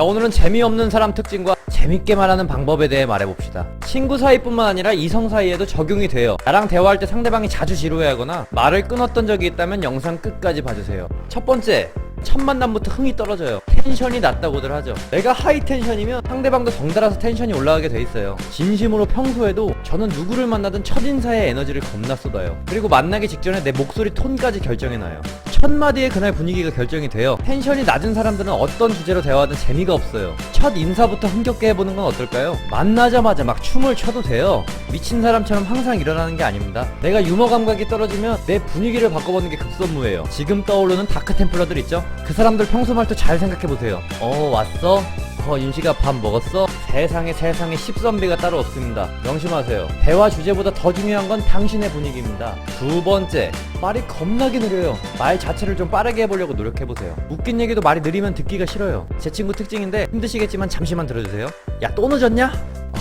자 오늘은 재미없는 사람 특징과 재밌게 말하는 방법에 대해 말해봅시다. 친구 사이뿐만 아니라 이성 사이에도 적용이 돼요. 나랑 대화할 때 상대방이 자주 지루해하거나 말을 끊었던 적이 있다면 영상 끝까지 봐주세요. 첫 번째 첫 만남부터 흥이 떨어져요. 텐션이 낮다고들 하죠. 내가 하이 텐션이면 상대방도 덩달아서 텐션이 올라가게 돼 있어요. 진심으로 평소에도 저는 누구를 만나든 첫인사에 에너지를 겁나 쏟아요. 그리고 만나기 직전에 내 목소리 톤까지 결정해놔요 첫 마디에 그날 분위기가 결정이 돼요 텐션이 낮은 사람들은 어떤 주제로 대화하든 재미가 없어요 첫 인사부터 흥겹게 해보는 건 어떨까요? 만나자마자 막 춤을 춰도 돼요 미친 사람처럼 항상 일어나는 게 아닙니다 내가 유머 감각이 떨어지면 내 분위기를 바꿔보는 게 급선무예요 지금 떠오르는 다크 템플러들 있죠? 그 사람들 평소 말투 잘 생각해보세요 어 왔어? 어 윤식아 밥 먹었어? 세상에 세상에 십선비가 따로 없습니다. 명심하세요. 대화 주제보다 더 중요한 건 당신의 분위기입니다. 두 번째 말이 겁나게 느려요. 말 자체를 좀 빠르게 해보려고 노력해보세요. 웃긴 얘기도 말이 느리면 듣기가 싫어요. 제 친구 특징인데 힘드시겠지만 잠시만 들어주세요. 야 또 늦었냐?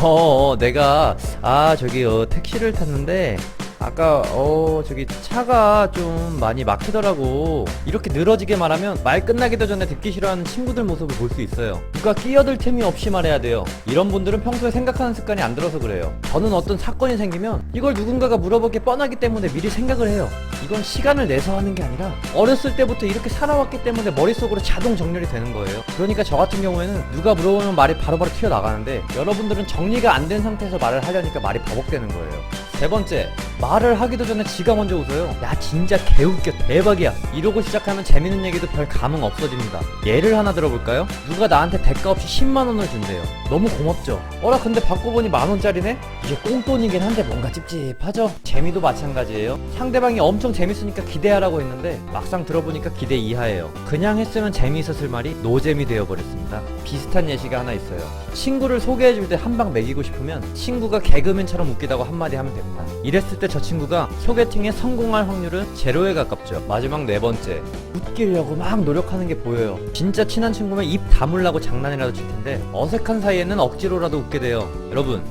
어, 어 내가 아 저기 어, 택시를 탔는데 아까 어 저기 차가 좀 많이 막히더라고. 이렇게 늘어지게 말하면 말 끝나기도 전에 듣기 싫어하는 친구들 모습을 볼 수 있어요. 누가 끼어들 틈이 없이 말해야 돼요. 이런 분들은 평소에 생각하는 습관이 안 들어서 그래요. 저는 어떤 사건이 생기면 이걸 누군가가 물어볼 게 뻔하기 때문에 미리 생각을 해요. 이건 시간을 내서 하는 게 아니라 어렸을 때부터 이렇게 살아왔기 때문에 머릿속으로 자동 정렬이 되는 거예요. 그러니까 저 같은 경우에는 누가 물어보면 말이 바로바로 튀어나가는데 여러분들은 정리가 안 된 상태에서 말을 하려니까 말이 버벅대는 거예요. 세 번째 말을 하기도 전에 지가 먼저 웃어요. 야 진짜 개웃겨. 대박이야. 이러고 시작하면 재밌는 얘기도 별 감흥 없어집니다. 예를 하나 들어볼까요? 누가 나한테 대가 없이 10만 원을 준대요. 너무 고맙죠. 어라 근데 받고 보니 만 원짜리네? 이게 꽁돈이긴 한데 뭔가 찝찝하죠? 재미도 마찬가지예요. 상대방이 엄청 재밌으니까 기대하라고 했는데 막상 들어보니까 기대 이하예요. 그냥 했으면 재미있었을 말이 노잼이 되어버렸습니다. 비슷한 예시가 하나 있어요. 친구를 소개해줄 때 한 방 먹이고 싶으면 친구가 개그맨처럼 웃기다고 한마디 하면 됩니다. 이랬을 때저 친구가 소개팅에 성공할 확률은 제로에 가깝죠. 마지막 네 번째. 웃기려고 막 노력하는 게 보여요. 진짜 친한 친구면 입 다물라고 장난이라도 칠 텐데 어색한 사이에는 억지로라도 웃게 돼요. 여러분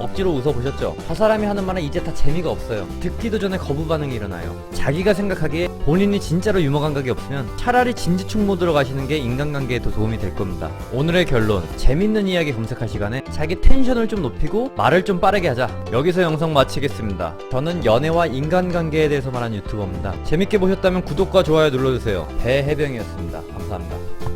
억지로 웃어보셨죠? 저 사람이 하는 말은 이제 다 재미가 없어요. 듣기도 전에 거부 반응이 일어나요. 자기가 생각하기에 본인이 진짜로 유머 감각이 없으면 차라리 진지충 모드로 가시는 게 인간관계에 더 도움이 될 겁니다. 오늘의 결론, 재밌는 이야기 검색할 시간에 자기 텐션을 좀 높이고 말을 좀 빠르게 하자. 여기서 영상 마치겠습니다. 저는 연애와 인간관계에 대해서 말하는 유튜버입니다. 재밌게 보셨다면 구독과 좋아요 눌러주세요. 배해병이었습니다. 감사합니다.